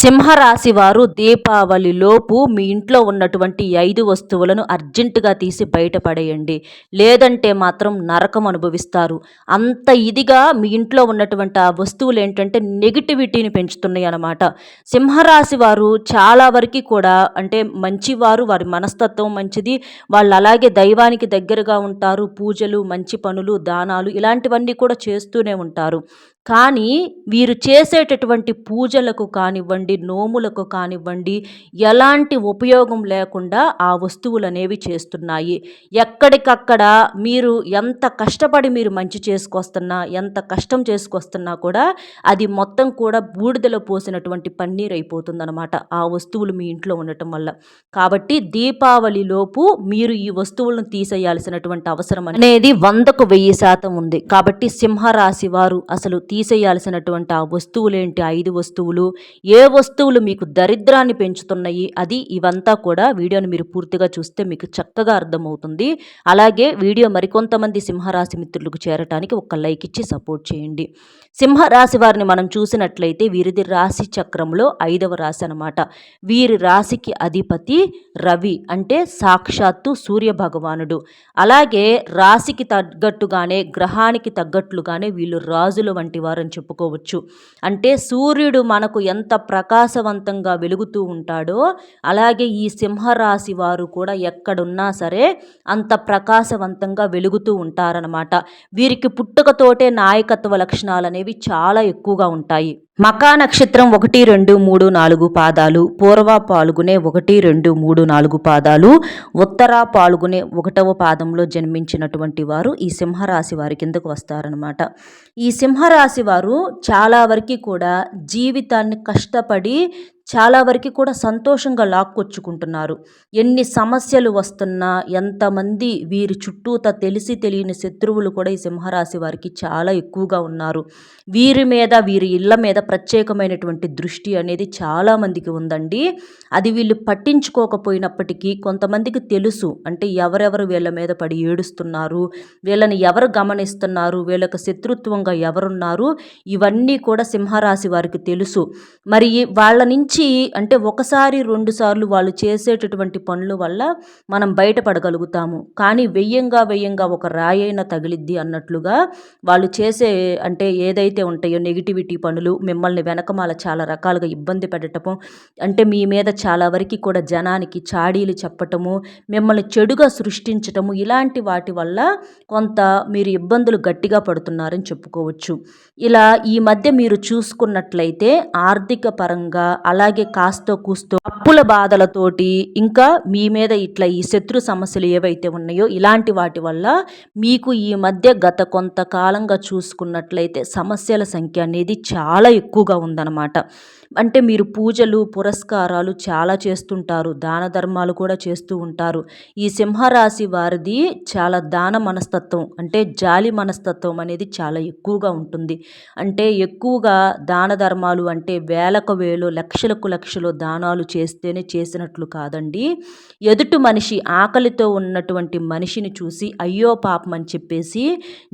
సింహరాశి వారు దీపావళిలోపు మీ ఇంట్లో ఉన్నటువంటి ఐదు వస్తువులను అర్జెంటుగా తీసి బయటపడేయండి. లేదంటే మాత్రం నరకం అనుభవిస్తారు. అంత ఇదిగా మీ ఇంట్లో ఉన్నటువంటి ఆ వస్తువులు ఏంటంటే నెగిటివిటీని పెంచుతున్నాయి అన్నమాట. సింహరాశి వారు చాలా వరకు కూడా అంటే మంచివారు వారి మనస్తత్వం మంచిది. వాళ్ళు అలాగే దైవానికి దగ్గరగా ఉంటారు. పూజలు మంచి పనులు దానాలు ఇలాంటివన్నీ కూడా చేస్తూనే ఉంటారు. కానీ వీరు చేసేటటువంటి పూజలకు కానివ్వండి నోములకు కానివ్వండి ఎలాంటి ఉపయోగం లేకుండా ఆ వస్తువులు అనేవి చేస్తున్నాయి. ఎక్కడికక్కడ మీరు ఎంత కష్టపడి మీరు మంచి చేసుకొస్తున్నా ఎంత కష్టం చేసుకొస్తున్నా కూడా అది మొత్తం కూడా బూడిదలో పోసినటువంటి పన్నీర్ అయిపోతుందన్నమాట ఆ వస్తువులు మీ ఇంట్లో ఉండటం వల్ల. కాబట్టి దీపావళిలోపు మీరు ఈ వస్తువులను తీసేయాల్సినటువంటి అవసరం అనేది వందకు వెయ్యి శాతం ఉంది. కాబట్టి సింహరాశి వారు అసలు తీ తీసేయాల్సినటువంటి ఆ వస్తువులేంటి? ఐదు వస్తువులు. ఏ వస్తువులు మీకు దరిద్రాన్ని పెంచుతున్నాయి? అది ఇవంతా కూడా వీడియోని మీరు పూర్తిగా చూస్తే మీకు చక్కగా అర్థమవుతుంది. అలాగే వీడియో మరికొంతమంది సింహరాశి మిత్రులకు చేరటానికి ఒక లైక్ ఇచ్చి సపోర్ట్ చేయండి. సింహరాశి వారిని మనం చూసినట్లయితే వీరిది రాశి చక్రంలో ఐదవ రాశి అనమాట వీరి రాశికి అధిపతి రవి అంటే సాక్షాత్తు సూర్య భగవానుడు. అలాగే రాశికి తగ్గట్టుగానే గ్రహానికి తగ్గట్లుగానే వీళ్ళు రాజుల వంటి వారని చెప్పుకోవచ్చు. అంటే సూర్యుడు మనకు ఎంత ప్రకాశవంతంగా వెలుగుతూ ఉంటాడో అలాగే ఈ సింహరాశి వారు కూడా ఎక్కడున్నా సరే అంత ప్రకాశవంతంగా వెలుగుతూ ఉంటారనమాట వీరికి పుట్టుకతోటే నాయకత్వ లక్షణాలు అనేవి చాలా ఎక్కువగా ఉంటాయి. మకా నక్షత్రం ఒకటి రెండు మూడు నాలుగు పాదాలు పూర్వ పాల్గొనే ఒకటి రెండు మూడు నాలుగు పాదాలు ఉత్తర పాల్గొనే ఒకటవ పాదంలో జన్మించినటువంటి వారు ఈ సింహరాశి వారి కిందకు వస్తారనమాట ఈ సింహరాశి వారు చాలా వరకు కూడా జీవితాన్ని కష్టపడి చాలా వరకు కూడా సంతోషంగా లాక్కొచ్చుకుంటున్నారు. ఎన్ని సమస్యలు వస్తున్నా ఎంతమంది వీరి చుట్టూత తెలిసి తెలియని శత్రువులు కూడా ఈ సింహరాశి వారికి చాలా ఎక్కువగా ఉన్నారు. వీరి మీద వీరి ఇళ్ళ మీద ప్రత్యేకమైనటువంటి దృష్టి అనేది చాలామందికి ఉందండి. అది వీళ్ళు పట్టించుకోకపోయినప్పటికీ కొంతమందికి తెలుసు. అంటే ఎవరెవరు వీళ్ళ మీద పడి ఏడుస్తున్నారు వీళ్ళని ఎవరు గమనిస్తున్నారు వీళ్ళకి శత్రుత్వంగా ఎవరున్నారు ఇవన్నీ కూడా సింహరాశి వారికి తెలుసు. మరి వాళ్ళ నుంచి మంచి అంటే ఒకసారి రెండు సార్లు వాళ్ళు చేసేటటువంటి పనుల వల్ల మనం బయటపడగలుగుతాము. కానీ వెయ్యంగా వెయ్యంగా ఒక రాయైన తగిలిద్ది అన్నట్లుగా వాళ్ళు చేసే అంటే ఏదైతే ఉంటాయో నెగిటివిటీ పనులు మిమ్మల్ని వెనకమాల చాలా రకాలుగా ఇబ్బంది పెట్టటము అంటే మీ మీద చాలా వరకు కూడా జనానికి చాడీలు చెప్పటము మిమ్మల్ని చెడుగా సృష్టించటము ఇలాంటి వాటి వల్ల కొంత మీరు ఇబ్బందులు గట్టిగా పడుతున్నారని చెప్పుకోవచ్చు. ఇలా ఈ మధ్య మీరు చూసుకున్నట్లయితే ఆర్థిక పరంగా అలాగే కాస్తో కూస్తో అప్పుల బాధలతోటి ఇంకా మీ మీద ఇట్లా ఈ శత్రు సమస్యలు ఏవైతే ఉన్నాయో ఇలాంటి వాటి వల్ల మీకు ఈ మధ్య గత కొంతకాలంగా చూసుకున్నట్లయితే సమస్యల సంఖ్య అనేది చాలా ఎక్కువగా ఉందన్నమాట. అంటే మీరు పూజలు పురస్కారాలు చాలా చేస్తుంటారు. దాన ధర్మాలు కూడా చేస్తూ ఉంటారు. ఈ సింహరాశి వారిది చాలా దాన మనస్తత్వం అంటే జాలి మనస్తత్వం అనేది చాలా ఎక్కువగా ఉంటుంది. అంటే ఎక్కువగా దాన ధర్మాలు అంటే వేలకు వేలు లక్షలకు లక్షలు దానాలు చేస్తేనే చేసినట్లు కాదండి. ఎదుటి మనిషి ఆకలితో ఉన్నటువంటి మనిషిని చూసి అయ్యో పాపం అని చెప్పేసి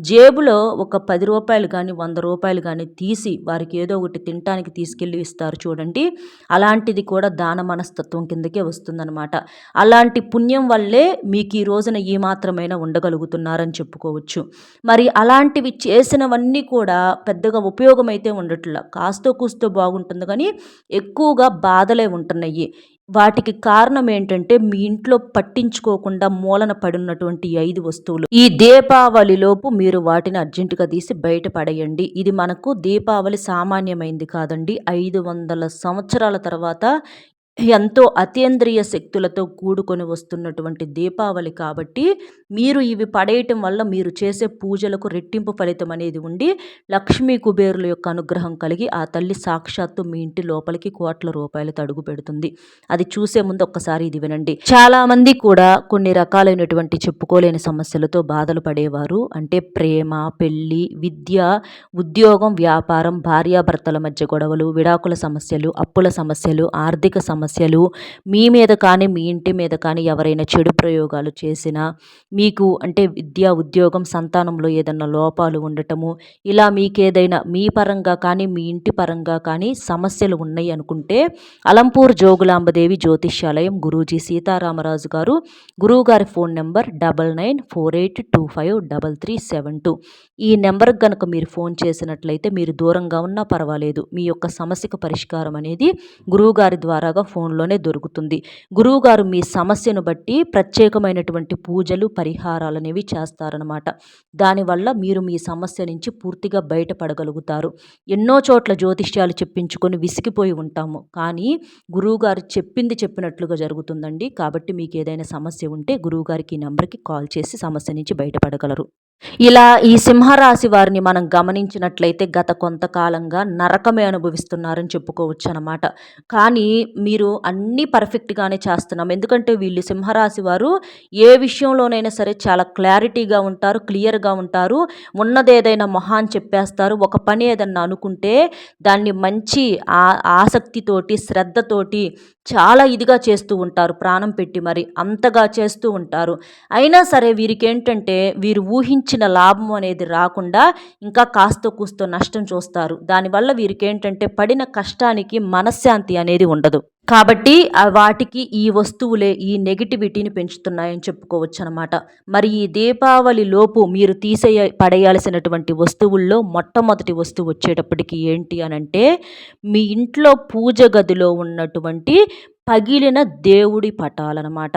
జేబులో ఒక పది రూపాయలు కానీ వంద రూపాయలు కానీ తీసి వారికి ఏదో ఒకటి తినటానికి తీసుకెళ్ళి ఇస్తారు చూడండి. అలాంటిది కూడా దాన మనస్తత్వం కిందకే వస్తుందన్నమాట. అలాంటి పుణ్యం వల్లే మీకు ఈ రోజున ఈ మాత్రమైనా ఉండగలుగుతున్నారని చెప్పుకోవచ్చు. మరి అలాంటివి చేసినవన్నీ కూడా పెద్దగా ఉపయోగం అయితే కాస్తో కూస్తో బాగుంటుంది కానీ ఎక్కువగా బాధలే ఉంటున్నాయి. వాటికి కారణం ఏంటంటే మీ ఇంట్లో పట్టించుకోకుండా మూలన పడినటువంటి ఐదు వస్తువులు. ఈ దీపావళిలోపు మీరు వాటిని అర్జెంటుగా తీసి బయట పడేయండి. ఇది మనకు దీపావళి సామాన్యమైంది కాదండి. ఐదు వందల సంవత్సరాల తర్వాత ఎంతో అతీంద్రియ శక్తులతో కూడుకొని వస్తున్నటువంటి దీపావళి కాబట్టి మీరు ఇవి పడేయటం వల్ల మీరు చేసే పూజలకు రెట్టింపు ఫలితం అనేది ఉండి లక్ష్మీ కుబేరుల యొక్క అనుగ్రహం కలిగి ఆ తల్లి సాక్షాత్తు మీ ఇంటి లోపలికి కోట్ల రూపాయలతో అడుగు పెడుతుంది. అది చూసే ముందు ఒక్కసారి ఇది వినండి. చాలా మంది కూడా కొన్ని రకాలైనటువంటి చెప్పుకోలేని సమస్యలతో బాధలు పడేవారు. అంటే ప్రేమ పెళ్ళి విద్య ఉద్యోగం వ్యాపారం భార్యాభర్తల మధ్య గొడవలు విడాకుల సమస్యలు అప్పుల సమస్యలు ఆర్థిక సమస్యలు సమస్యలు మీ మీద కానీ మీ ఇంటి మీద కానీ ఎవరైనా చెడు ప్రయోగాలు చేసినా మీకు అంటే విద్య ఉద్యోగం సంతానంలో ఏదన్నా లోపాలు ఉండటము ఇలా మీకు ఏదైనా మీ పరంగా కానీ మీ ఇంటి పరంగా కానీ సమస్యలు ఉన్నాయి అనుకుంటే అలంపూర్ జోగులాంబదేవి జ్యోతిష్యాలయం గురూజీ సీతారామరాజు గారు గురువుగారి phone number double nine four eight two five double three seven two. ఈ నెంబర్కి కనుక మీరు ఫోన్ చేసినట్లయితే మీరు దూరంగా ఉన్నా పర్వాలేదు. మీ యొక్క సమస్యకు పరిష్కారం అనేది గురువుగారి ద్వారాగా ఫోన్లోనే దొరుకుతుంది. గురువుగారు మీ సమస్యను బట్టి ప్రత్యేకమైనటువంటి పూజలు పరిహారాలు అనేవి చేస్తారనమాట దానివల్ల మీరు మీ సమస్య నుంచి పూర్తిగా బయటపడగలుగుతారు. ఎన్నో చోట్ల జ్యోతిష్యాలు చెప్పించుకొని విసిగిపోయి ఉంటాము. కానీ గురువుగారు చెప్పింది చెప్పినట్లుగా జరుగుతుందండి. కాబట్టి మీకు ఏదైనా సమస్య ఉంటే గురువుగారికి ఈ నెంబర్కి కాల్ చేసి సమస్య నుంచి బయటపడగలరు. ఇలా ఈ సింహరాశి వారిని మనం గమనించినట్లయితే గత కొంతకాలంగా నరకమే అనుభవిస్తున్నారని చెప్పుకోవచ్చు అనమాట కానీ మీరు అన్నీ పర్ఫెక్ట్గానే చేస్తున్నాం. ఎందుకంటే వీళ్ళు సింహరాశి వారు ఏ విషయంలోనైనా సరే చాలా క్లారిటీగా ఉంటారు క్లియర్గా ఉంటారు. ఉన్నదేదైనా మొహాన్ చెప్పేస్తారు. ఒక పని ఏదన్నా అనుకుంటే దాన్ని మంచి ఆసక్తితోటి శ్రద్ధతోటి చాలా ఇదిగా చేస్తూ ఉంటారు. ప్రాణం పెట్టి మరి అంతగా చేస్తూ ఉంటారు. అయినా సరే వీరికి ఏంటంటే వీరు ఊహించిన లాభం అనేది రాకుండా ఇంకా కాస్త కూస్తో నష్టం చూస్తారు. దానివల్ల వీరికి ఏంటంటే పడిన కష్టానికి మనశ్శాంతి అనేది ఉండదు. కాబట్టి వాటికి ఈ వస్తువులే ఈ నెగిటివిటీని పెంచుతున్నాయని చెప్పుకోవచ్చు అనమాట మరి ఈ దీపావళి లోపు మీరు తీసేయ పడేయాల్సినటువంటి వస్తువుల్లో మొట్టమొదటి వస్తువు వచ్చేటప్పటికి ఏంటి అని అంటే మీ ఇంట్లో పూజ గదిలో ఉన్నటువంటి పగిలిన దేవుడి పటాలన్నమాట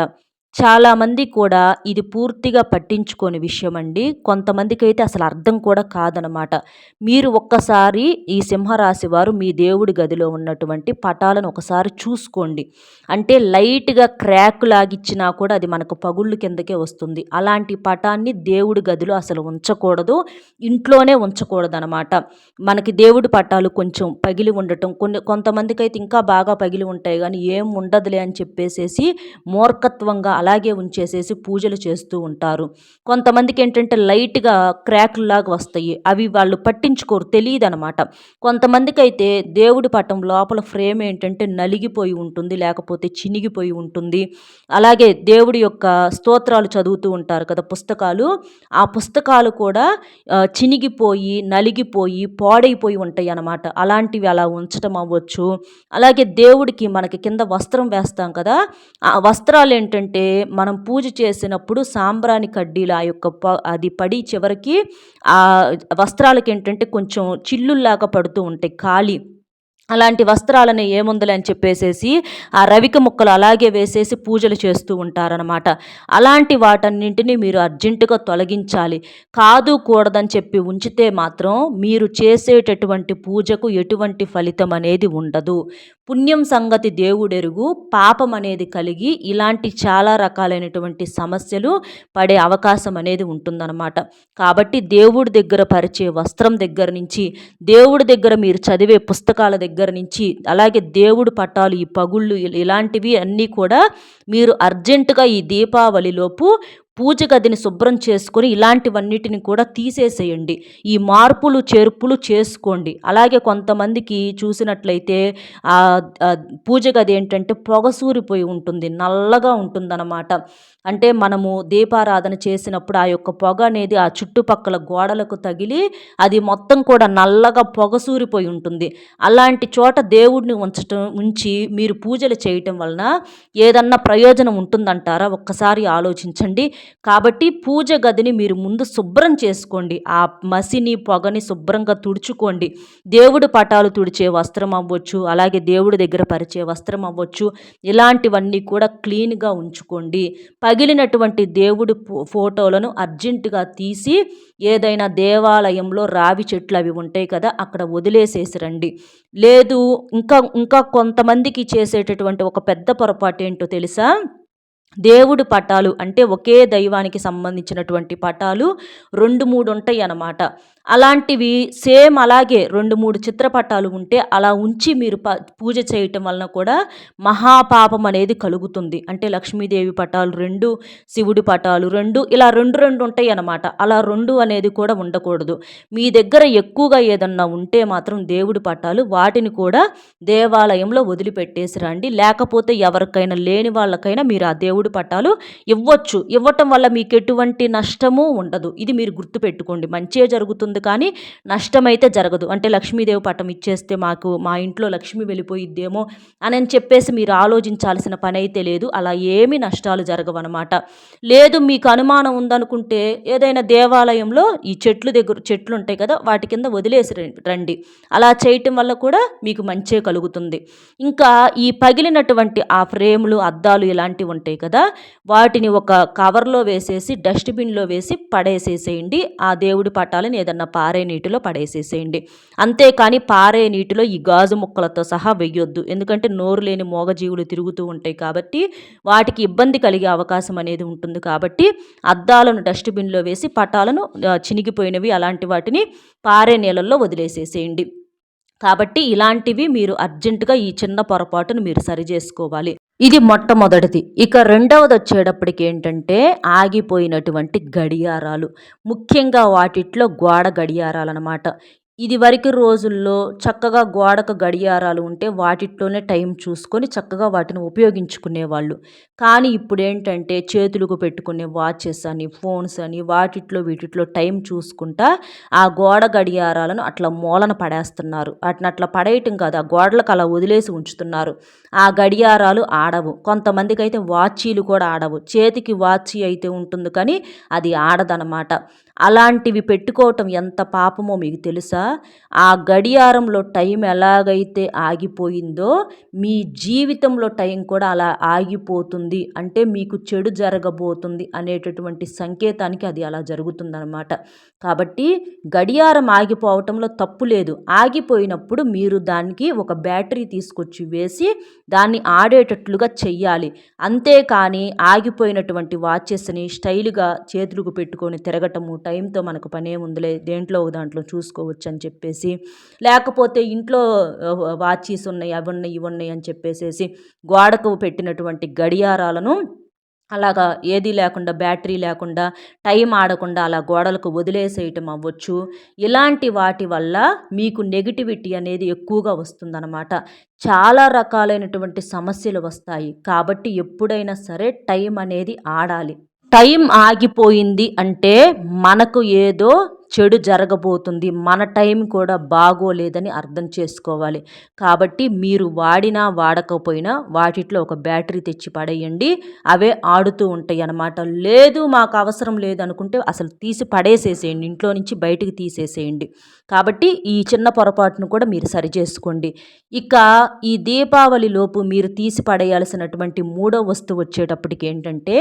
చాలామంది కూడా ఇది పూర్తిగా పట్టించుకోని విషయం అండి కొంతమందికి అయితే అసలు అర్థం కూడా కాదనమాట. మీరు ఒక్కసారి ఈ సింహరాశి వారు మీ దేవుడి గదిలో ఉన్నటువంటి పటాలను ఒకసారి చూసుకోండి. అంటే లైట్గా క్రాక్ లాగిచ్చినా కూడా అది మనకు పగుళ్ళు కిందకే వస్తుంది. అలాంటి పటాన్ని దేవుడి గదిలో అసలు ఉంచకూడదు. ఇంట్లోనే ఉంచకూడదు అనమాట మనకి దేవుడి పటాలు కొంచెం పగిలి ఉండటం కొన్ని కొంతమందికి అయితే ఇంకా బాగా పగిలి ఉంటాయి. కానీ ఏం ఉండదులే అని చెప్పేసేసి మూర్ఖత్వంగా అలాగే ఉంచేసేసి పూజలు చేస్తూ ఉంటారు. కొంతమందికి ఏంటంటే లైట్గా క్రాక్లాగా వస్తాయి. అవి వాళ్ళు పట్టించుకోరు తెలియదు అనమాట కొంతమందికి అయితే దేవుడి పటం లోపల ఫ్రేమ్ ఏంటంటే నలిగిపోయి ఉంటుంది లేకపోతే చినిగిపోయి ఉంటుంది. అలాగే దేవుడి యొక్క స్తోత్రాలు చదువుతూ ఉంటారు కదా పుస్తకాలు. ఆ పుస్తకాలు కూడా చినిగిపోయి నలిగిపోయి పాడైపోయి ఉంటాయి అన్నమాట అలాంటివి అలా ఉంచటం అవ్వచ్చు. అలాగే దేవుడికి మనకి కింద వస్త్రం వేస్తాం కదా ఆ వస్త్రాలు ఏంటంటే మనం పూజ చేసినప్పుడు సాంబ్రాణి కడ్డీలు ఆ యొక్క అది పడి చివరికి ఆ వస్త్రాలకి ఏంటంటే కొంచెం చిల్లుల్లాగా పడుతూ ఉంటాయి ఖాళీ. అలాంటి వస్త్రాలను ఏముందలే అని చెప్పేసేసి ఆ రవిక ముక్కలు అలాగే వేసేసి పూజలు చేస్తూ ఉంటారనమాట అలాంటి వాటన్నింటినీ మీరు అర్జెంటుగా తొలగించాలి. కాదు కూడదని చెప్పి ఉంచితే మాత్రం మీరు చేసేటటువంటి పూజకు ఎటువంటి ఫలితం అనేది ఉండదు. పుణ్యం సంగతి దేవుడెరుగు పాపం అనేది కలిగి ఇలాంటి చాలా రకాలైనటువంటి సమస్యలు పడే అవకాశం అనేది ఉంటుందన్నమాట. కాబట్టి దేవుడి దగ్గర పరిచే వస్త్రం దగ్గర నుంచి దేవుడి దగ్గర మీరు చదివే పుస్తకాల దగ్గర దగ్గర నుంచి అలాగే దేవుడు పట్టాలు ఈ పగుళ్ళు ఇలాంటివి అన్నీ కూడా మీరు అర్జెంటుగా ఈ దీపావళిలోపు పూజ గదిని శుభ్రం చేసుకొని ఇలాంటివన్నిటిని కూడా తీసేసేయండి. ఈ మార్పులు చేర్పులు చేసుకోండి. అలాగే కొంతమందికి చూసినట్లయితే పూజ గది ఏంటంటే పొగసూరిపోయి ఉంటుంది నల్లగా ఉంటుందన్నమాట. అంటే మనము దీపారాధన చేసినప్పుడు ఆ యొక్క పొగ అనేది ఆ చుట్టుపక్కల గోడలకు తగిలి అది మొత్తం కూడా నల్లగా పొగసూరిపోయి ఉంటుంది. అలాంటి చోట దేవుడిని ఉంచటం ఉంచి మీరు పూజలు చేయటం వలన ఏదన్నా ప్రయోజనం ఉంటుందంటారా? ఒక్కసారి ఆలోచించండి. కాబట్టి పూజ గదిని మీరు ముందు శుభ్రం చేసుకోండి. ఆ మసిని పొగని శుభ్రంగా తుడుచుకోండి. దేవుడు పటాలు తుడిచే వస్త్రం అవ్వచ్చు అలాగే దేవుడి దగ్గర పరిచే వస్త్రం అవ్వచ్చు. ఇలాంటివన్నీ కూడా క్లీన్గా ఉంచుకోండి. పగిలినటువంటి దేవుడి ఫోటోలను అర్జెంటుగా తీసి ఏదైనా దేవాలయంలో రావి చెట్లు అవి ఉంటాయి కదా అక్కడ వదిలేసేసి రండి. లేదు ఇంకా ఇంకా కొంతమందికి చేసేటటువంటి ఒక పెద్ద పొరపాటు ఏంటో తెలుసా? దేవుడు పటాలు అంటే ఒకే దైవానికి సంబంధించినటువంటి పటాలు రెండు మూడు ఉంటాయి అన్నమాట అలాంటివి సేమ్ అలాగే రెండు మూడు చిత్రపటాలు ఉంటే అలా ఉంచి మీరు ప పూజ చేయటం వలన కూడా మహాపాపం అనేది కలుగుతుంది. అంటే లక్ష్మీదేవి పటాలు రెండు శివుడి పటాలు రెండు ఇలా రెండు రెండు ఉంటాయి అన్నమాట. అలా రెండు అనేది కూడా ఉండకూడదు. మీ దగ్గర ఎక్కువగా ఏదన్నా ఉంటే మాత్రం దేవుడి పటాలు వాటిని కూడా దేవాలయంలో వదిలిపెట్టేసి రండి. లేకపోతే ఎవరికైనా లేని వాళ్ళకైనా మీరు ఆ దేవుడి పటాలు ఇవ్వచ్చు. ఇవ్వటం వల్ల మీకు ఎటువంటి నష్టము ఉండదు. ఇది మీరు గుర్తుపెట్టుకోండి. మంచే జరుగుతుంది కానీ నష్టమైతే జరగదు. అంటే లక్ష్మీదేవి పటం ఇచ్చేస్తే మాకు మా ఇంట్లో లక్ష్మి వెళ్ళిపోయిద్దేమో అని చెప్పేసి మీరు ఆలోచించాల్సిన పని అయితే లేదు. అలా ఏమి నష్టాలు జరగవన్నమాట. లేదు మీకు అనుమానం ఉందనుకుంటే ఏదైనా దేవాలయంలో ఈ చెట్లు దగ్గర చెట్లు ఉంటాయి కదా వాటి కింద వదిలేసి రండి. అలా చేయటం వల్ల కూడా మీకు మంచే కలుగుతుంది. ఇంకా ఈ పగిలినటువంటి ఆ ఫ్రేములు అద్దాలు ఇలాంటివి ఉంటాయి కదా వాటిని ఒక కవర్లో వేసేసి డస్ట్బిన్లో వేసి పడేసేసేయండి. ఆ దేవుడి పటాలను ఏదన్నా పారే నీటిలో పడేసేసేయండి. అంతేకాని పారే నీటిలో ఈ గాజు ముక్కలతో సహా వెయ్యొద్దు. ఎందుకంటే నోరు లేని మోగజీవులు తిరుగుతూ ఉంటాయి కాబట్టి వాటికి ఇబ్బంది కలిగే అవకాశం అనేది ఉంటుంది కాబట్టి అద్దాలను డస్ట్బిన్లో వేసి పటాలను చినిగిపోయినవి అలాంటి వాటిని పారే నీళ్ళల్లో వదిలేసేసేయండి. కాబట్టి ఇలాంటివి మీరు అర్జెంటుగా ఈ చిన్న పొరపాటును మీరు సరి చేసుకోవాలి. ఇది మొట్టమొదటిది. ఇక రెండవది వచ్చేటప్పటికి ఏంటంటే ఆగిపోయినటువంటి గడియారాలు. ముఖ్యంగా వాటిట్లో గోడ గడియారాలు అనమాట ఇదివరకు రోజుల్లో చక్కగా గోడకు గడియారాలు ఉంటే వాటిట్లోనే టైం చూసుకొని చక్కగా వాటిని ఉపయోగించుకునేవాళ్ళు. కానీ ఇప్పుడు ఏంటంటే చేతులకు పెట్టుకునే వాచెస్ అని ఫోన్స్ అని వాటిట్లో వీటిట్లో టైం చూసుకుంటా ఆ గోడ గడియారాలను అట్లా మూలన పడేస్తున్నారు. వాటిని అట్లా పడేయటం కాదు ఆ గోడలకు అలా వదిలేసి ఉంచుతున్నారు. ఆ గడియారాలు ఆడవు. కొంతమందికి అయితే వాచీలు కూడా ఆడవు. చేతికి వాచీ అయితే ఉంటుంది కానీ అది ఆడదనమాట. అలాంటివి పెట్టుకోవటం ఎంత పాపమో మీకు తెలుసా? ఆ గడియారంలో టైం ఎలాగైతే ఆగిపోయిందో మీ జీవితంలో టైం కూడా అలా ఆగిపోతుంది. అంటే మీకు చెడు జరగబోతుంది అనేటటువంటి సంకేతానికి అది అలా జరుగుతుందన్నమాట. కాబట్టి గడియారం ఆగిపోవటంలో తప్పు లేదు. ఆగిపోయినప్పుడు మీరు దానికి ఒక బ్యాటరీ తీసుకొచ్చి వేసి దాన్ని ఆడేటట్లుగా చెయ్యాలి. అంతేకాని ఆగిపోయినటువంటి వాచెస్ని స్టైల్గా చేతులకు పెట్టుకొని తిరగటము టైంతో మనకు పనే ఉందిలే దేంట్లో దాంట్లో చూసుకోవచ్చు అని చెప్పేసి లేకపోతే ఇంట్లో వాచీస్ ఉన్నాయి అవి ఉన్నాయి ఇవి ఉన్నాయి అని చెప్పేసేసి గోడకు పెట్టినటువంటి గడియారాలను అలాగా ఏది లేకుండా బ్యాటరీ లేకుండా టైం ఆడకుండా అలా గోడలకు వదిలేసేయటం అవ్వచ్చు. ఇలాంటి వాటి వల్ల మీకు నెగిటివిటీ అనేది ఎక్కువగా వస్తుందన్నమాట. చాలా రకాలైనటువంటి సమస్యలు వస్తాయి. కాబట్టి ఎప్పుడైనా సరే టైం అనేది ఆడాలి. టైం ఆగిపోయింది అంటే మనకు ఏదో చెడు జరగబోతుంది. మన టైం కూడా బాగోలేదని అర్థం చేసుకోవాలి. కాబట్టి మీరు వాడినా వాడకపోయినా వాటిట్లో ఒక బ్యాటరీ తెచ్చి పడేయండి. అవే ఆడుతూ ఉంటాయి అన్నమాట. లేదు మాకు అవసరం లేదు అనుకుంటే అసలు తీసి పడేసేసేయండి. ఇంట్లో నుంచి బయటికి తీసేసేయండి. కాబట్టి ఈ చిన్న పొరపాటును కూడా మీరు సరిచేసుకోండి ఇక ఈ దీపావళి లోపు మీరు తీసి పడేయాల్సినటువంటి మూడో వస్తువు వచ్చేటప్పటికి ఏంటంటే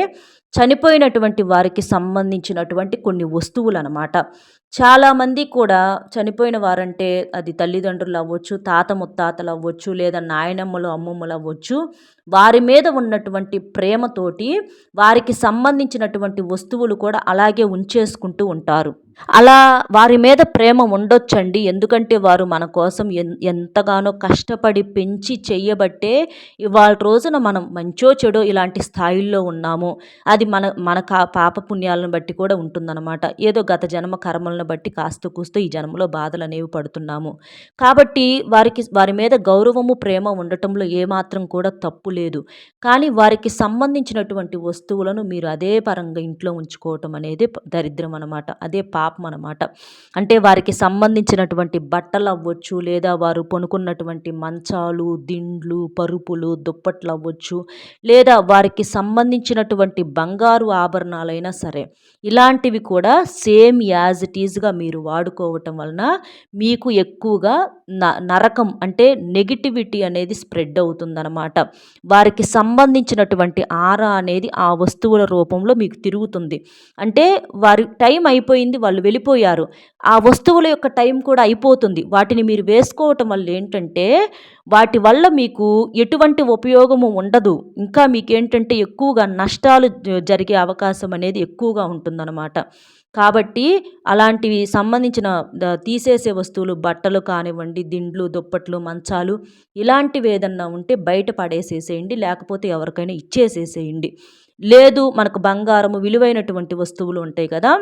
చనిపోయినటువంటి వారికి సంబంధించినటువంటి కొన్ని వస్తువులు అనమాట చాలామంది కూడా చనిపోయిన వారంటే అది తల్లిదండ్రులు అవ్వచ్చు తాత ముత్తాతలు అవ్వచ్చు లేదా నాయనమ్మలు అమ్మమ్మలు అవ్వచ్చు. వారి మీద ఉన్నటువంటి ప్రేమతోటి వారికి సంబంధించినటువంటి వస్తువులు కూడా అలాగే ఉంచేసుకుంటూ ఉంటారు. అలా వారి మీద ప్రేమ ఉండొచ్చండి. ఎందుకంటే వారు మన కోసం ఎంతగానో కష్టపడి పెంచి చెయ్యబట్టే ఇవాళ రోజున మనం మంచో చెడో ఇలాంటి స్థాయిల్లో ఉన్నాము. అది మన మన కా పాప పుణ్యాలను బట్టి కూడా ఉంటుందన్నమాట. ఏదో గత జన్మ కర్మలను బట్టి కాస్త కూస్తూ ఈ జన్మలో బాధలు అనేవి పడుతున్నాము. కాబట్టి వారికి వారి మీద గౌరవము ప్రేమ ఉండటంలో ఏమాత్రం కూడా తప్పు లేదు. కానీ వారికి సంబంధించినటువంటి వస్తువులను మీరు అదే పరంగా ఇంట్లో ఉంచుకోవటం అనేది దరిద్రం అనమాట అదే పాప అనమాట అంటే వారికి సంబంధించినటువంటి బట్టలు అవ్వచ్చు లేదా వారు కొనుక్కున్నటువంటి మంచాలు దిండ్లు పరుపులు దుప్పట్లు అవ్వచ్చు లేదా వారికి సంబంధించినటువంటి బంగారు ఆభరణాలైనా సరే ఇలాంటివి కూడా సేమ్ యాజ్ ఇట్ ఈజ్గా మీరు వాడుకోవటం వలన మీకు ఎక్కువగా న నరకం అంటే నెగిటివిటీ అనేది స్ప్రెడ్ అవుతుందన్నమాట వారికి సంబంధించినటువంటి ఆరా అనేది ఆ వస్తువుల రూపంలో మీకు తిరుగుతుంది. అంటే వారి టైం అయిపోయింది వాళ్ళు వెళ్ళిపోయారు. ఆ వస్తువుల యొక్క టైం కూడా అయిపోతుంది. వాటిని మీరు వేసుకోవటం వల్ల ఏంటంటే వాటి వల్ల మీకు ఎటువంటి ఉపయోగము ఉండదు. ఇంకా మీకేంటంటే ఎక్కువగా నష్టాలు జరిగే అవకాశం అనేది ఎక్కువగా ఉంటుందన్నమాట. కాబట్టి అలాంటివి సంబంధించిన తీసేసే వస్తువులు బట్టలు కానివ్వండి దిండ్లు దుప్పట్లు మంచాలు ఇలాంటివి ఏదన్నా ఉంటే బయట పడేసేసేయండి. లేకపోతే ఎవరికైనా ఇచ్చేసేసేయండి. లేదు మనకు బంగారము విలువైనటువంటి వస్తువులు ఉంటాయి కదా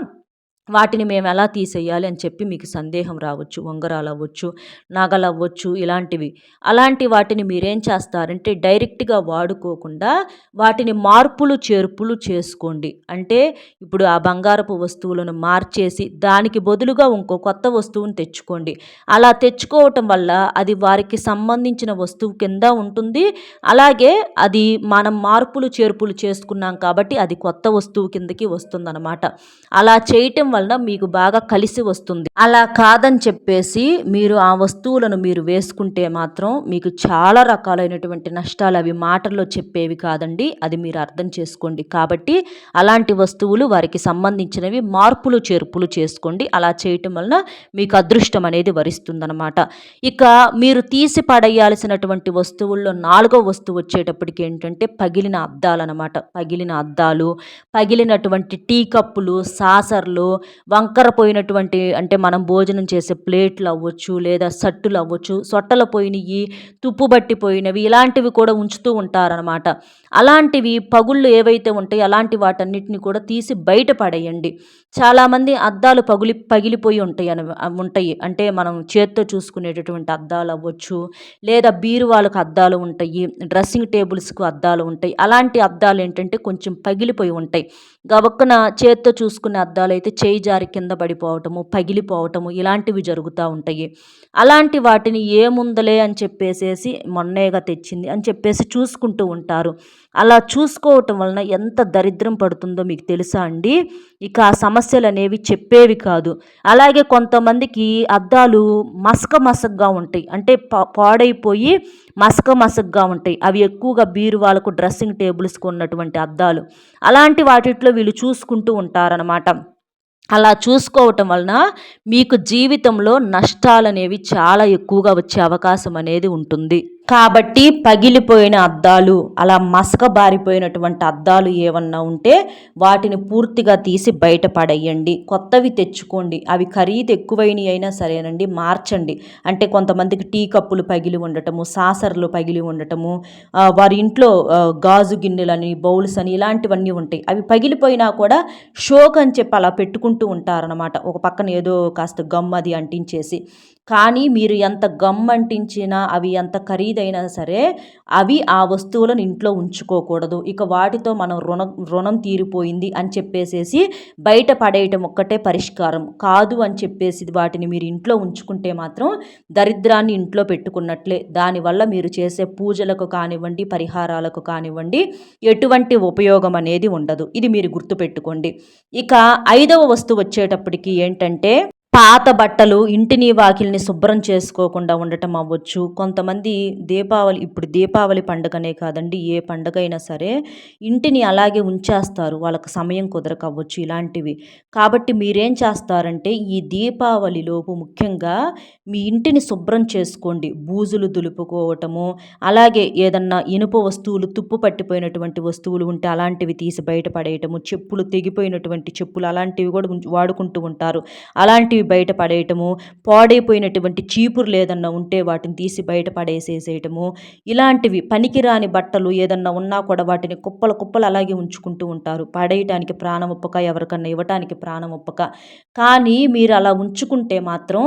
వాటిని మేము ఎలా తీసేయాలి అని చెప్పి మీకు సందేహం రావచ్చు ఉంగరాలు అవ్వచ్చు నగలు అవ్వచ్చు ఇలాంటివి. అలాంటి వాటిని మీరేం చేస్తారంటే డైరెక్ట్గా వాడుకోకుండా వాటిని మార్పులు చేర్పులు చేసుకోండి. అంటే ఇప్పుడు ఆ బంగారపు వస్తువులను మార్చేసి దానికి బదులుగా ఇంకో కొత్త వస్తువును తెచ్చుకోండి. అలా తెచ్చుకోవటం వల్ల అది వారికి సంబంధించిన వస్తువు కింద ఉంటుంది. అలాగే అది మనం మార్పులు చేర్పులు చేసుకున్నాం కాబట్టి అది కొత్త వస్తువు కిందకి వస్తుందన్నమాట. అలా చేయటం వలన మీకు బాగా కలిసి వస్తుంది. అలా కాదని చెప్పేసి మీరు ఆ వస్తువులను మీరు వేసుకుంటే మాత్రం మీకు చాలా రకాలైనటువంటి నష్టాలు అవి మాటల్లో చెప్పేవి కాదండి. అది మీరు అర్థం చేసుకోండి. కాబట్టి అలాంటి వస్తువులు వారికి సంబంధించినవి మార్పులు చేర్పులు చేసుకోండి. అలా చేయటం వలన మీకు అదృష్టం అనేది వరిస్తుందనమాట ఇక మీరు తీసి పడేయాల్సినటువంటి వస్తువుల్లో నాలుగో వస్తువు వచ్చేటప్పటికి ఏంటంటే పగిలిన అద్దాలు అనమాట పగిలిన అద్దాలు పగిలినటువంటి టీ కప్పులు సాసర్లు వంకర పోయినటువంటి అంటే మనం భోజనం చేసే ప్లేట్లు అవ్వచ్చు లేదా సట్టులు అవ్వచ్చు సొట్టలు పోయినవి తుప్పు పట్టిపోయినవి ఇలాంటివి కూడా ఉంచుతూ ఉంటారనమాట అలాంటివి పగుళ్ళు ఏవైతే ఉంటాయో అలాంటి వాటన్నిటిని కూడా తీసి బయట పడేయండి. చాలామంది అద్దాలు పగిలి పగిలిపోయి ఉంటాయి అని ఉంటాయి. అంటే మనం చేత్తో చూసుకునేటటువంటి అద్దాలు అవ్వచ్చు లేదా బీరువాళ్ళకు అద్దాలు ఉంటాయి డ్రెస్సింగ్ టేబుల్స్కు అద్దాలు ఉంటాయి. అలాంటి అద్దాలు ఏంటంటే కొంచెం పగిలిపోయి ఉంటాయి. గవక్కన చేత్తో చూసుకునే అద్దాలు అయితే చేయి జారి కింద పడిపోవటము పగిలిపోవటము ఇలాంటివి జరుగుతూ ఉంటాయి. అలాంటి వాటిని ఏముందలే అని చెప్పేసేసి మొన్నేగా తెచ్చింది అని చెప్పేసి చూసుకుంటూ ఉంటారు. అలా చూసుకోవటం వలన ఎంత దరిద్రం పడుతుందో మీకు తెలుసా అండి? ఇక ఆ సమస్యలు అనేవి చెప్పేవి కాదు. అలాగే కొంతమందికి అద్దాలు మసక మసగ్గా ఉంటాయి. అంటే పాడైపోయి మసక మసగ్గా ఉంటాయి. అవి ఎక్కువగా బీరువాలకు డ్రెస్సింగ్ టేబుల్స్కి ఉన్నటువంటి అద్దాలు. అలాంటి వాటిట్లో వీళ్ళు చూసుకుంటూ ఉంటారనమాట అలా చూసుకోవటం వలన మీకు జీవితంలో నష్టాలు అనేవి చాలా ఎక్కువగా వచ్చే అవకాశం అనేది ఉంటుంది. కాబట్టి పగిలిపోయిన అద్దాలు అలా మసక బారిపోయినటువంటి అద్దాలు ఏమన్నా ఉంటే వాటిని పూర్తిగా తీసి బయట పడేయండి. కొత్తవి తెచ్చుకోండి. అవి ఖరీదు ఎక్కువైనవి అయినా సరేనండి మార్చండి. అంటే కొంతమందికి టీ కప్పులు పగిలి ఉండటము సాసర్లు పగిలి ఉండటము వారి ఇంట్లో గాజు గిన్నెలని బౌల్స్ అని ఇలాంటివన్నీ ఉంటాయి. అవి పగిలిపోయినా కూడా షోక్ అని చెప్పి అలా పెట్టుకుంటూ ఉంటారనమాట ఒక పక్కన ఏదో కాస్త గమ్ అది అంటించేసి. కానీ మీరు ఎంత గమ్మంటించినా అవి ఎంత ఖరీదైనా సరే అవి ఆ వస్తువులను ఇంట్లో ఉంచుకోకూడదు. ఇక వాటితో మనం రుణం రుణం తీరిపోయింది అని చెప్పేసేసి బయట పడేయటం ఒక్కటే పరిష్కారం కాదు అని చెప్పేసి వాటిని మీరు ఇంట్లో ఉంచుకుంటే మాత్రం దరిద్రాన్ని ఇంట్లో పెట్టుకున్నట్లే. దానివల్ల మీరు చేసే పూజలకు కానివ్వండి పరిహారాలకు కానివ్వండి ఎటువంటి ఉపయోగం అనేది ఉండదు. ఇది మీరు గుర్తుపెట్టుకోండి. ఇక ఐదవ వస్తువు వచ్చేటప్పటికి ఏంటంటే పాత బట్టలు ఇంటిని వాకిల్ని శుభ్రం చేసుకోకుండా ఉండటం అవ్వచ్చు. కొంతమంది దీపావళి ఇప్పుడు దీపావళి పండుగనే కాదండి ఏ పండుగ అయినా సరే ఇంటిని అలాగే ఉంచేస్తారు. వాళ్ళకి సమయం కుదరకవ్వచ్చు ఇలాంటివి. కాబట్టి మీరేం చేస్తారంటే ఈ దీపావళిలోపు ముఖ్యంగా మీ ఇంటిని శుభ్రం చేసుకోండి. బూజులు దులుపుకోవటము అలాగే ఏదన్నా ఇనుప వస్తువులు తుప్పు పట్టిపోయినటువంటి వస్తువులు ఉంటే అలాంటివి తీసి బయటపడేయటము చెప్పులు తెగిపోయినటువంటి చెప్పులు అలాంటివి కూడా వాడుకుంటూ ఉంటారు. అలాంటివి బయట పడేయటము పాడైపోయినటువంటి చీపురు లేదన్నా ఉంటే వాటిని తీసి బయట పడేసేసేయటము ఇలాంటివి పనికిరాని బట్టలు ఏదన్నా ఉన్నా కూడా వాటిని కుప్పలు కుప్పలు అలాగే ఉంచుకుంటూ ఉంటారు. పడేయటానికి ప్రాణం ఒప్పక ఎవరికన్నా ఇవ్వటానికి ప్రాణం ఒప్పక. కానీ మీరు అలా ఉంచుకుంటే మాత్రం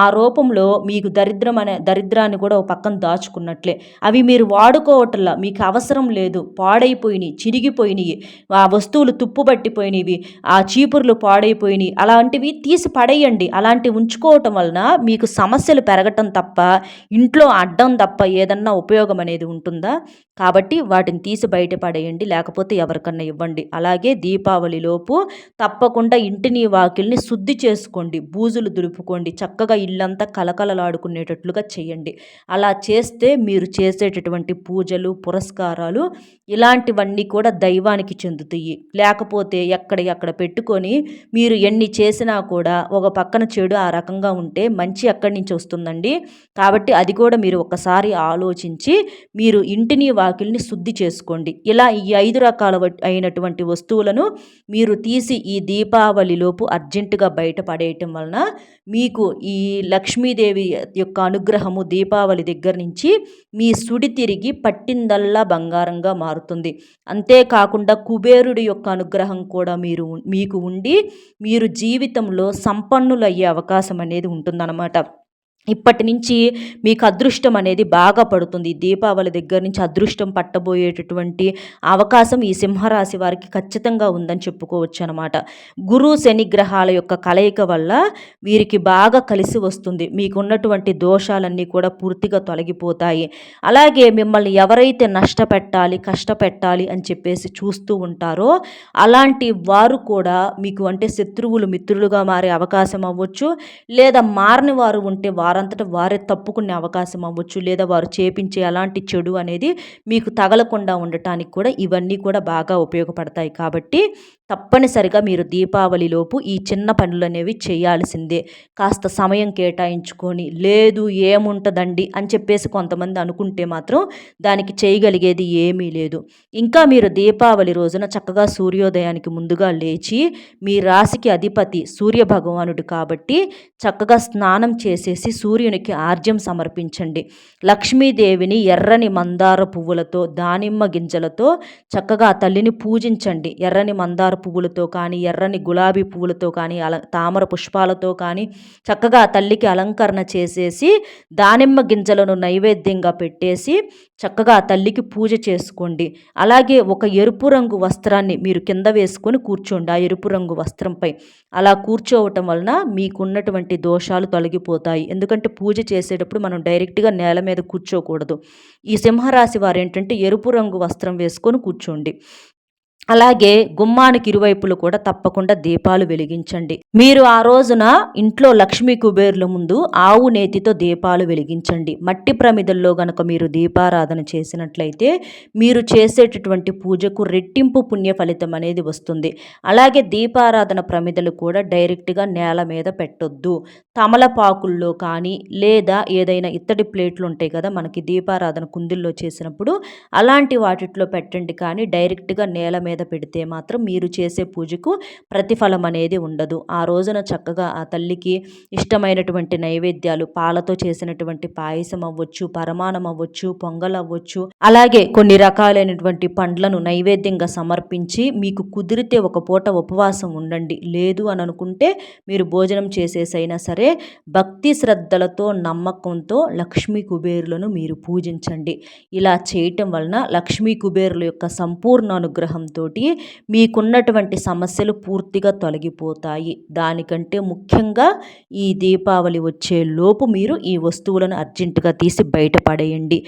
ఆ రూపంలో మీకు దరిద్రం అనే దరిద్రాన్ని కూడా ఒక పక్కన దాచుకున్నట్లే. అవి మీరు వాడుకోవటంలా మీకు అవసరం లేదు. పాడైపోయినాయి చిరిగిపోయినాయి ఆ వస్తువులు తుప్పు పట్టిపోయినవి ఆ చీపుర్లు పాడైపోయినాయి అలాంటివి తీసి పడేయండి. ఉంచుకోండి అలాంటి ఉంచుకోవటం వలన మీకు సమస్యలు పెరగటం తప్ప ఇంట్లో అడ్డం తప్ప ఏదన్నా ఉపయోగం అనేది ఉంటుందా? కాబట్టి వాటిని తీసి బయటపడేయండి లేకపోతే ఎవరికన్నా ఇవ్వండి. అలాగే దీపావళిలోపు తప్పకుండా ఇంటిని వాకిల్ని శుద్ధి చేసుకోండి. బూజులు దులుపుకోండి. చక్కగా ఇల్లంతా కలకలలాడుకునేటట్లుగా చేయండి. అలా చేస్తే మీరు చేసేటటువంటి పూజలు పురస్కారాలు ఇలాంటివన్నీ కూడా దైవానికి చెందుతాయి. లేకపోతే ఎక్కడ ఎక్కడ పెట్టుకొని మీరు ఎన్ని చేసినా కూడా ఒక పక్కన చెడు ఆ రకంగా ఉంటే మంచి అక్కడి నుంచి వస్తుందండి? కాబట్టి అది కూడా మీరు ఒకసారి ఆలోచించి మీరు ఇంటిని వాకిల్ని శుద్ధి చేసుకోండి. ఇలా ఈ ఐదు రకాల అయినటువంటి వస్తువులను మీరు తీసి ఈ దీపావళిలోపు అర్జెంటుగా బయటపడేయటం వలన మీకు ఈ లక్ష్మీదేవి యొక్క అనుగ్రహము దీపావళి దగ్గర నుంచి మీ సుడి తిరిగి పట్టిందల్లా బంగారంగా మారుతుంది. అంతేకాకుండా కుబేరుడి యొక్క అనుగ్రహం కూడా మీరు మీకు ఉండి మీరు జీవితంలో అయ్యే అవకాశం అనేది ఉంటుందన్నమాట. ఇప్పటి నుంచి మీకు అదృష్టం అనేది బాగా పడుతుంది. దీపావళి దగ్గర నుంచి అదృష్టం పట్టబోయేటటువంటి అవకాశం ఈ సింహరాశి వారికి ఖచ్చితంగా ఉందని చెప్పుకోవచ్చు అనమాట గురు శని గ్రహాల యొక్క కలయిక వల్ల వీరికి బాగా కలిసి వస్తుంది. మీకున్నటువంటి దోషాలన్నీ కూడా పూర్తిగా తొలగిపోతాయి. అలాగే మిమ్మల్ని ఎవరైతే నష్టపెట్టాలి కష్టపెట్టాలి అని చెప్పేసి చూస్తూ ఉంటారో అలాంటి వారు కూడా మీకు అంటే శత్రువులు మిత్రులుగా మారే అవకాశం అవ్వచ్చు. లేదా మారని వారు ఉంటే వారు వారంతట వారే తప్పుకునే అవకాశం అవ్వచ్చు లేదా వారు చేపించే అలాంటి చెడు అనేది మీకు తగలకుండా ఉండటానికి కూడా ఇవన్నీ కూడా బాగా ఉపయోగపడతాయి. కాబట్టి తప్పనిసరిగా మీరు దీపావళిలోపు ఈ చిన్న పనులు అనేవి చేయాల్సిందే. కాస్త సమయం కేటాయించుకొని లేదు ఏముంటుందండి అని చెప్పేసి కొంతమంది అనుకుంటే మాత్రం దానికి చేయగలిగేది ఏమీ లేదు. ఇంకా మీరు దీపావళి రోజున చక్కగా సూర్యోదయానికి ముందుగా లేచి మీ రాశికి అధిపతి సూర్య భగవానుడు కాబట్టి చక్కగా స్నానం చేసేసి సూర్యునికి ఆర్జ్యం సమర్పించండి. లక్ష్మీదేవిని ఎర్రని మందార పువ్వులతో దానిమ్మ గింజలతో చక్కగా తల్లిని పూజించండి. ఎర్రని మందార పువ్వులతో కానీ ఎర్రని గులాబీ పువ్వులతో కానీ అల తామర పుష్పాలతో కానీ చక్కగా తల్లికి అలంకరణ చేసేసి దానిమ్మ గింజలను నైవేద్యంగా పెట్టేసి చక్కగా తల్లికి పూజ చేసుకోండి. అలాగే ఒక ఎరుపు రంగు వస్త్రాన్ని మీరు కింద వేసుకొని కూర్చోండి. ఆ ఎరుపు రంగు వస్త్రంపై. అలా కూర్చోవటం వలన మీకున్నటువంటి దోషాలు తొలగిపోతాయి. ఎందుకంటే పూజ చేసేటప్పుడు మనం డైరెక్ట్గా నేల మీద కూర్చోకూడదు. ఈ సింహరాశి వారు ఏంటంటే ఎరుపు రంగు వస్త్రం వేసుకొని కూర్చోండి. అలాగే గుమ్మానికి ఇరువైపులు కూడా తప్పకుండా దీపాలు వెలిగించండి. మీరు ఆ రోజున ఇంట్లో లక్ష్మీ కుబేర్ల ముందు ఆవు నేతితో దీపాలు వెలిగించండి. మట్టి ప్రమిదల్లో గనక మీరు దీపారాధన చేసినట్లయితే మీరు చేసేటటువంటి పూజకు రెట్టింపు పుణ్య ఫలితం అనేది వస్తుంది. అలాగే దీపారాధన ప్రమిదలు కూడా డైరెక్ట్గా నేల మీద పెట్టొద్దు. తమలపాకుల్లో కానీ లేదా ఏదైనా ఇత్తడి ప్లేట్లు ఉంటాయి కదా మనకి దీపారాధన కుందిల్లో చేసినప్పుడు అలాంటి వాటిట్లో పెట్టండి కానీ డైరెక్ట్గా నేల మీద మీద పెడితే మాత్రం మీరు చేసే పూజకు ప్రతిఫలం అనేది ఉండదు. ఆ రోజున చక్కగా ఆ తల్లికి ఇష్టమైనటువంటి నైవేద్యాలు పాలతో చేసినటువంటి పాయసం అవ్వచ్చు పరమాణం అవ్వచ్చు పొంగల్ అవ్వచ్చు అలాగే కొన్ని రకాలైనటువంటి పండ్లను నైవేద్యంగా సమర్పించి మీకు కుదిరితే ఒక పూట ఉపవాసం ఉండండి. లేదు అని అనుకుంటే మీరు భోజనం చేసేసైనా సరే భక్తి శ్రద్ధలతో నమ్మకంతో లక్ష్మీ కుబేరులను మీరు పూజించండి. ఇలా చేయటం వలన లక్ష్మీ కుబేరుల యొక్క సంపూర్ణ అనుగ్రహంతో తోటి మీకున్నటువంటి సమస్యలు పూర్తిగా తొలగిపోతాయి. దానికంటే ముఖ్యంగా ఈ దీపావళి వచ్చే లోపు మీరు ఈ వస్తువులను అర్జెంటుగా తీసి బయటపడేయండి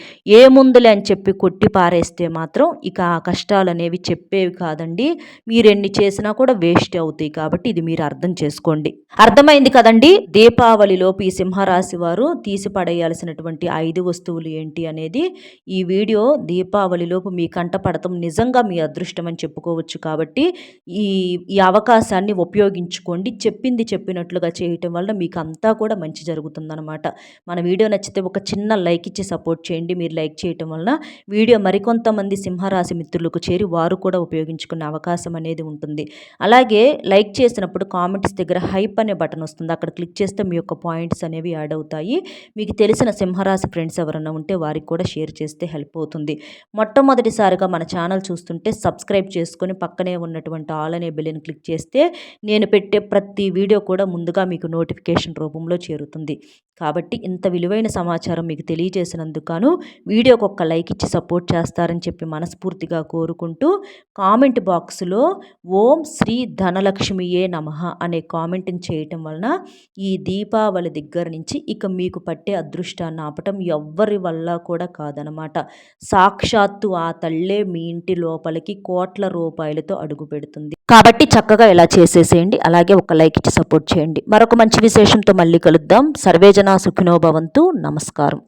ఏముందులే అని చెప్పి కొట్టి పారేస్తే మాత్రం ఇక ఆ కష్టాలు అనేవి చెప్పేవి కాదండి. మీరు ఎన్ని చేసినా కూడా వేస్ట్ అవుతాయి కాబట్టి ఇది మీరు అర్థం చేసుకోండి. అర్థమైంది కదండి? దీపావళిలోపు ఈ సింహరాశి వారు తీసి పడేయాల్సినటువంటి ఐదు వస్తువులు ఏంటి అనేది ఈ వీడియో దీపావళిలోపు మీ కంట పడతాం నిజంగా మీ అదృష్టం అని చెప్పుకోవచ్చు కాబట్టి ఈ ఈ అవకాశాన్ని ఉపయోగించుకోండి. చెప్పింది చెప్పినట్లుగా చేయటం వల్ల మీకు అంతా కూడా మంచి జరుగుతుందనమాట మన వీడియో నచ్చితే ఒక చిన్న లైక్ ఇచ్చి సపోర్ట్ చేయండి. మీరు లైక్ చేయటం వలన వీడియో మరికొంతమంది సింహరాశి మిత్రులకు చేరి వారు కూడా ఉపయోగించుకునే అవకాశం అనేది ఉంటుంది. అలాగే లైక్ చేసినప్పుడు కామెంట్స్ దగ్గర హైప్ అనే బటన్ వస్తుంది. అక్కడ క్లిక్ చేస్తే మీ యొక్క పాయింట్స్ అనేవి యాడ్ అవుతాయి. మీకు తెలిసిన సింహరాశి ఫ్రెండ్స్ ఎవరైనా ఉంటే వారికి కూడా షేర్ చేస్తే హెల్ప్ అవుతుంది. మొట్టమొదటిసారిగా మన ఛానల్ చూస్తుంటే సబ్స్క్రైబ్ చేసుకొని పక్కనే ఉన్నటువంటి ఆల్ అనే బెల్లిని క్లిక్ చేస్తే నేను పెట్టే ప్రతి వీడియో కూడా ముందుగా మీకు నోటిఫికేషన్ రూపంలో చేరుతుంది. కాబట్టి ఇంత విలువైన సమాచారం మీకు తెలియజేసినందుకు వీడియోకి ఒక్క లైక్ ఇచ్చి సపోర్ట్ చేస్తారని చెప్పి మనస్ఫూర్తిగా కోరుకుంటూ కామెంట్ బాక్స్లో ఓం శ్రీ ధనలక్ష్మియే నమ అనే కామెంట్ని చేయటం వలన ఈ దీపావళి దగ్గర నుంచి ఇక మీకు పట్టే అదృష్టాన్ని ఆపటం ఎవ్వరి వల్ల కూడా కాదనమాట. సాక్షాత్తు ఆ తల్లే మీ ఇంటి లోపలికి కోట్ల రూపాయలతో అడుగు పెడుతుంది. కాబట్టి చక్కగా ఇలా చేసేసేయండి. అలాగే ఒక లైక్ ఇచ్చి సపోర్ట్ చేయండి. మరొక మంచి విశేషంతో మళ్ళీ కలుద్దాం. సర్వేజన సుఖినోభవంతు నమస్కారం.